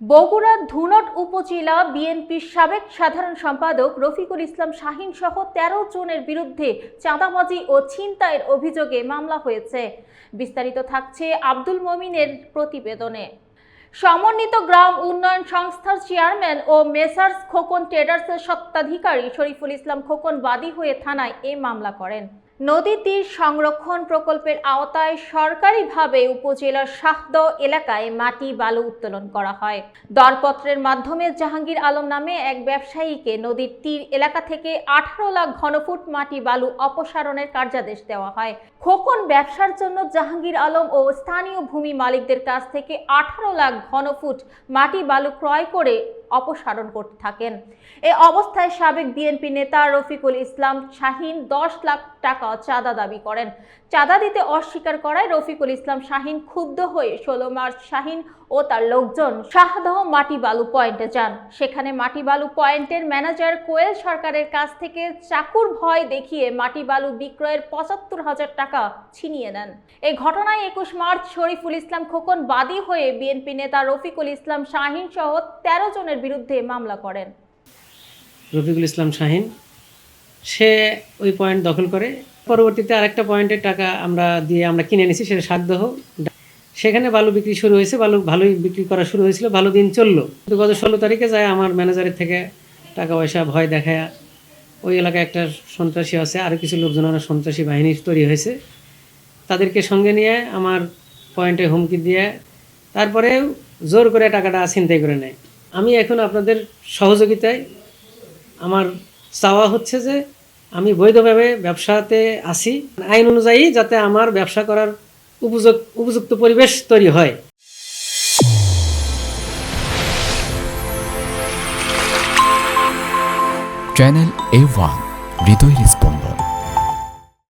বগুড়ার ধুনট উপজেলা বিএনপির সাবেক সাধারণ সম্পাদক রফিকুল ইসলাম শাহিন সহ তেরো জনের বিরুদ্ধে চাঁদাবাজি ও ছিনতাইয়ের অভিযোগে মামলা হয়েছে। বিস্তারিত থাকছে আব্দুল মমিনের প্রতিবেদনে। সমন্বিত গ্রাম উন্নয়ন সংস্থার চেয়ারম্যান ও মেসার্স খোকন ট্রেডার্সের সত্ত্বাধিকারী শরীফুল ইসলাম খোকন বাদী হয়ে থানায় এ মামলা করেন। নদী তীর সংরক্ষণ প্রকল্পের আওতায় সরকারিভাবে উপজেলার শাহদ এলাকায় মাটি বালু উত্তোলন করা হয়। দরপত্রের মাধ্যমে জাহাঙ্গীর আলম নামে এক ব্যবসায়ীকে নদীর তীর এলাকা থেকে আঠারো লাখ ঘনফুট মাটি বালু অপসারণের কার্যাদেশ দেওয়া হয়। খোকন ব্যবসার জন্য জাহাঙ্গীর আলম ও স্থানীয় ভূমি মালিকদের কাছ থেকে আঠারো লাখ ঘনফুট মাটি বালু ক্রয় করে অপসারণ করতে থাকেন। এ অবস্থায় সাবেক বিএনপি নেতা রফিকুল ইসলাম শাহিন দশ লাখ টাকা চাঁদা দাবি করেন। চাঁদা দিতে অস্বীকার করায় রফিকুল ইসলাম শাহিন ক্ষুব্ধ হয়ে ষোলো মার্চ শাহিন ও তার লোকজন শাহদহ মাটি বালু পয়েন্টে যান। সেখানে মাটি বালু পয়েন্টের ম্যানেজার কোয়েল সরকারের কাছ থেকে চাকুর ভয় দেখিয়ে মাটি বালু বিক্রয়ের পঁচাত্তর হাজার টাকা ছিনিয়ে নেন। এই ঘটনায় একুশ মার্চ শরীফুল ইসলাম খোকন বাদী হয়ে বিএনপি নেতা রফিকুল ইসলাম শাহিন সহ তেরো জনের বিরুদ্ধে মামলা করেন। রফিকুল ইসলাম শাহিন, সে ওই পয়েন্ট দখল করে। পরবর্তীতে আরেকটা পয়েন্টের টাকা আমরা দিয়ে আমরা কিনে নিয়েছি সেটা সাতদহ। সেখানে বালু বিক্রি শুরু হয়েছে, বালু ভালোই বিক্রি করা শুরু হয়েছিল, ভালো দিন চলল। কিন্তু গত ষোলো তারিখে যায় আমার ম্যানেজারের থেকে টাকা পয়সা ভয় দেখায় ওই এলাকায় একটা সন্ত্রাসী আছে, আরও কিছু লোকজন সন্ত্রাসী বাহিনী তৈরি হয়েছে। তাদেরকে সঙ্গে নিয়ে আমার পয়েন্টে হুমকি দিয়ে তারপরে জোর করে টাকাটা ছিনতাই করে নেয়। আমি এখন আপনাদের সহযোগিতায় আমার চাওয়া হচ্ছে যে আমি বৈধভাবে ব্যবসাতে আসি। আইন অনুযায়ী যাতে আমার ব্যবসা করার উপযুক্ত উপযুক্ত পরিবেশ তৈরি হয়। চ্যানেল এ ওয়ান, হৃদয়ের স্পন্দন।